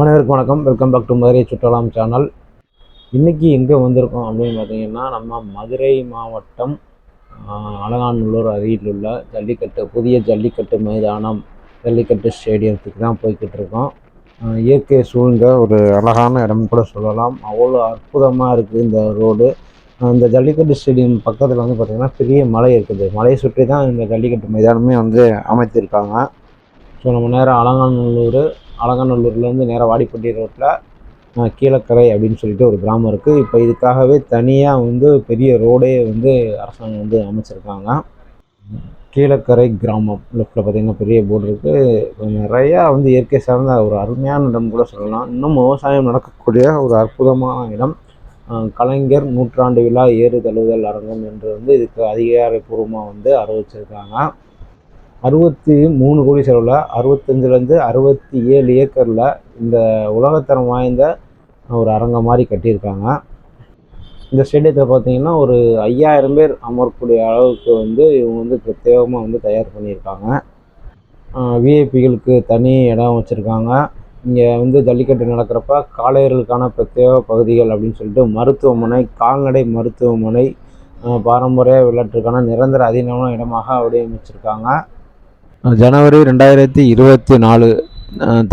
அனைவருக்கும் வணக்கம். Welcome back to Madurai சுற்றுலாம் சேனல் இன்றைக்கி எங்கே வந்திருக்கோம் அப்படின்னு பார்த்தீங்கன்னா நம்ம மதுரை மாவட்டம் அலங்காநல்லூர் அருகில் உள்ள ஜல்லிக்கட்டு புதிய ஜல்லிக்கட்டு மைதானம் ஜல்லிக்கட்டு ஸ்டேடியத்துக்கு தான் போய்கிட்டு இருக்கோம். இயற்கை சூழ்ந்த ஒரு அழகான இடம் கூட சொல்லலாம். அவ்வளோ அற்புதமாக இருக்குது இந்த ரோடு. இந்த ஜல்லிக்கட்டு ஸ்டேடியம் பக்கத்தில் வந்து பார்த்திங்கன்னா பெரிய மலை இருக்குது. மலையை சுற்றி தான் இந்த ஜல்லிக்கட்டு மைதானமே வந்து அமைத்திருக்காங்க. ஸோ நம்ம நேரம் அலங்காநல்லூர் அலங்காநல்லூர்லேருந்து நேராக வாடிப்பட்டி ரோட்டில் கீழக்கரை அப்படின்னு சொல்லிட்டு ஒரு கிராமம் இருக்குது இப்போ இதுக்காகவே தனியாக வந்து பெரிய ரோடே வந்து அரசாங்கம் வந்து அமைச்சிருக்காங்க. கீழக்கரை கிராமம் லெஃப்டில் பார்த்திங்கன்னா பெரிய போர்டு இருக்குது நிறையா வந்து இயற்கை சார்ந்த ஒரு அருமையான இடம் கூட சொல்லலாம். இன்னும் விவசாயம் நடக்கக்கூடிய ஒரு அற்புதமான இடம். கலைஞர் நூற்றாண்டு விழா ஏறு தழுவுதல் அரங்கம் என்று வந்து இதுக்கு அதிகாரப்பூர்வமாக வந்து அறிவிச்சிருக்காங்க. அறுபத்தி மூணு கோடி செலவில் அறுபத்தஞ்சிலேருந்து அறுபத்தி ஏழு ஏக்கரில் இந்த உலகத்தரம் வாய்ந்த ஒரு அரங்கம் மாதிரி கட்டியிருக்காங்க. இந்த ஸ்டேடியத்தில் பார்த்தீங்கன்னா ஒரு ஐயாயிரம் பேர் அமரக்கூடிய அளவுக்கு வந்து இவங்க வந்து பிரத்யேகமாக வந்து தயார் பண்ணியிருக்காங்க. விஐபிகளுக்கு தனி இடம் வச்சுருக்காங்க. இங்கே வந்து ஜல்லிக்கட்டு நடக்கிறப்ப காளையர்களுக்கான பிரத்யேக பகுதிகள் அப்படின்னு சொல்லிட்டு மருத்துவமனை கால்நடை மருத்துவமனை பாரம்பரிய விளையாட்டுக்கான நிரந்தர அதிநவன இடமாக வடிவமைச்சிருக்காங்க. ஜனவரி ரெண்டாயிரத்தி இருபத்தி நாலு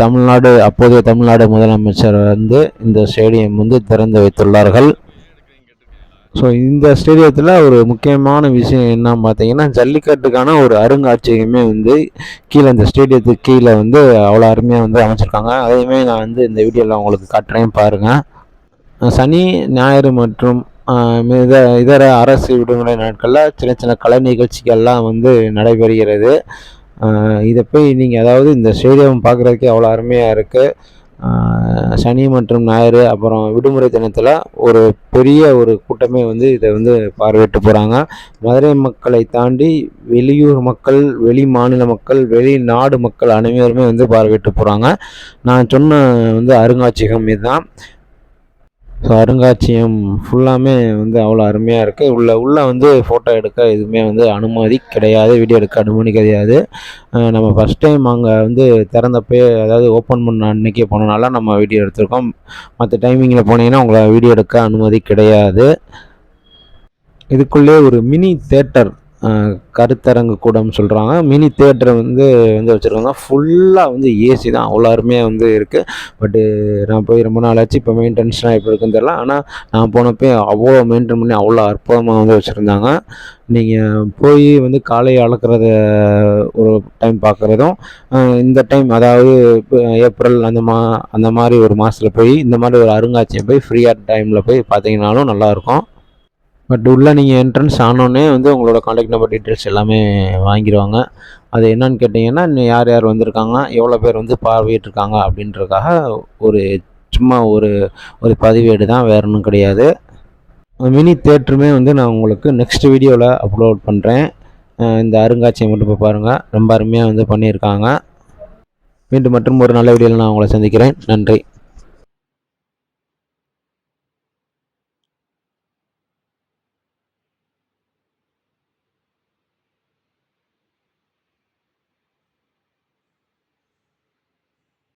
தமிழ்நாடு அப்போதைய தமிழ்நாடு முதலமைச்சர் வந்து இந்த ஸ்டேடியம் வந்து திறந்து வைத்துள்ளார்கள். ஸோ இந்த ஸ்டேடியத்தில் ஒரு முக்கியமான விஷயம் என்னன்னு பார்த்தீங்கன்னா ஜல்லிக்கட்டுக்கான ஒரு அருங்காட்சியகமே வந்து கீழே இந்த ஸ்டேடியத்துக்கு கீழே வந்து அவ்வளோ அருமையாக வந்து அமைச்சிருக்காங்க. அதையுமே நான் வந்து இந்த வீடியோவில் உங்களுக்கு காட்டுறேன் பாருங்கள் சனி ஞாயிறு மற்றும் மித இதர அரசு விடுமுறை நாட்களில் சின்ன சின்ன கலை நிகழ்ச்சிகள்லாம் வந்து நடைபெறுகிறது. இதை போய் நீங்கள் அதாவது இந்த ஸ்டேடியம் பார்க்குறதுக்கே அவ்வளோ அருமையாக இருக்குது சனி மற்றும் ஞாயிறு அப்புறம் விடுமுறை தினத்தில் ஒரு பெரிய ஒரு கூட்டமே வந்து இதை வந்து பார்வையிட்டு போகிறாங்க மதுரை மக்களை தாண்டி வெளியூர் மக்கள் வெளி மாநில மக்கள் வெளிநாடு மக்கள் அனைவருமே வந்து பார்வையிட்டு போகிறாங்க நான் சொன்ன வந்து அருங்காட்சியகம் இதுதான். ஸோ அருங்காட்சியகம் ஃபுல்லாமே வந்து அவ்வளோ அருமையாக இருக்குது உள்ள உள்ளே வந்து ஃபோட்டோ எடுக்க எதுவுமே வந்து அனுமதி கிடையாது. வீடியோ எடுக்க அனுமதி கிடையாது. நம்ம ஃபஸ்ட் டைம் அங்கே வந்து திறந்தப்பே அதாவது ஓப்பன் பண்ண அன்றைக்கே போனனால நம்ம வீடியோ எடுத்திருக்கோம். மற்ற டைமிங்கில் போனீங்கன்னா உங்களை வீடியோ எடுக்க அனுமதி கிடையாது. இதுக்குள்ளே ஒரு மினி தேட்டர் கருத்தரங்கு கூடம்னு சொல்கிறாங்க மினி தேட்டர் வந்து வந்து வச்சுருக்காங்க ஃபுல்லாக வந்து ஏசி தான். அவ்வளோ அருமையாக வந்து இருக்குது பட்டு நான் போய் ரொம்ப நாள் ஆச்சு. இப்போ மெயின்டெனன்ஸ்லாம் எப்படி இருக்குன்னு தெரில ஆனால் நான் போனப்போ அவ்வளோ மெயின்டைன் பண்ணி அவ்வளோ அற்புதமாக வந்து வச்சுருந்தாங்க. நீங்கள் போய் வந்து காலை அளக்கிறத ஒரு டைம் பார்க்குறதும் இந்த டைம் அதாவது இப்போ ஏப்ரல் அந்த மா அந்த மாதிரி ஒரு மாதத்தில் போய் இந்த மாதிரி ஒரு அருங்காட்சியம் போய் ஃப்ரீயாக டைமில் போய் பார்த்தீங்கனாலும் நல்லாயிருக்கும் பட் உள்ளே நீங்கள் என்ட்ரன்ஸ் ஆனோடனே வந்து உங்களோட காண்டாக்ட் நம்பர் டீட்டெயில்ஸ் எல்லாமே வாங்கிடுவாங்க அது என்னன்னு கேட்டிங்கன்னா இன்னும் யார் யார் வந்திருக்காங்க எவ்வளோ பேர் வந்து பார்வையிட்டிருக்காங்க அப்படின்றதுக்காக ஒரு சும்மா ஒரு ஒரு பதிவேடு தான் வேற ஒன்றும் கிடையாது. மினி தேட்டருமே வந்து நான் உங்களுக்கு நெக்ஸ்ட் வீடியோவில் அப்லோட் பண்ணுறேன் இந்த அருங்காட்சியகம் மட்டும் போய் பாருங்கள் ரொம்ப அருமையாக வந்து பண்ணியிருக்காங்க. மீண்டும் மற்றும் ஒரு நல்ல வீடியோவில் நான் உங்களை சந்திக்கிறேன். நன்றி.